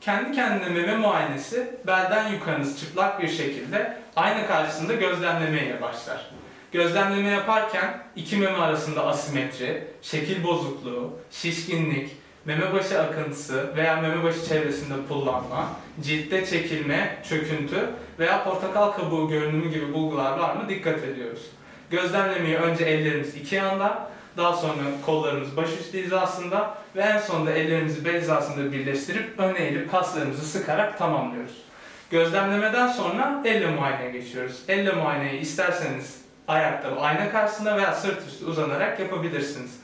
Kendi kendine meme muayenesi belden yukarınız çıplak bir şekilde ayna karşısında gözlemleme ile başlar. Gözlemleme yaparken iki meme arasında asimetri, şekil bozukluğu, şişkinlik, meme başı akıntısı veya meme başı çevresinde pullanma, ciltte çekilme, çöküntü veya portakal kabuğu görünümü gibi bulgular var mı dikkat ediyoruz. Gözlemlemeyi önce ellerimiz iki yanda, daha sonra kollarımız başüstü hizasında ve en sonunda ellerimizi bel hizasında birleştirip öne eğilip kaslarımızı sıkarak tamamlıyoruz. Gözlemlemeden sonra elle muayeneye geçiyoruz. Elle muayeneyi isterseniz ayakta ayna karşısında veya sırt üstü uzanarak yapabilirsiniz.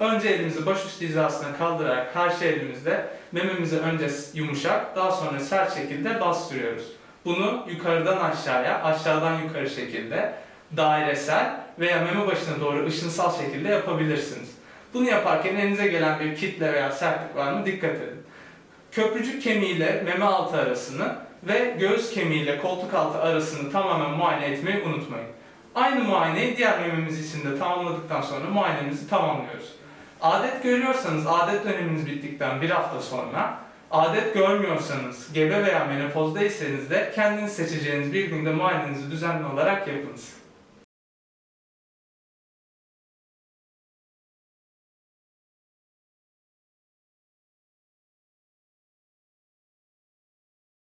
Önce elimizi başüstü hizasına kaldırarak karşı elimizde mememizi önce yumuşak daha sonra sert şekilde bastırıyoruz. Bunu yukarıdan aşağıya, aşağıdan yukarı şekilde dairesel veya meme başına doğru ışınsal şekilde yapabilirsiniz. Bunu yaparken elinize gelen bir kitle veya sertlik var mı dikkat edin. Köprücük kemiğiyle meme altı arasını ve göğüs kemiğiyle koltuk altı arasını tamamen muayene etmeyi unutmayın. Aynı muayeneyi diğer mememiz için de tamamladıktan sonra muayenemizi tamamlıyoruz. Adet görüyorsanız adet döneminiz bittikten bir hafta sonra, adet görmüyorsanız, gebe veya menopozdaysanız de kendiniz seçeceğiniz bir günde muayenenizi düzenli olarak yapınız.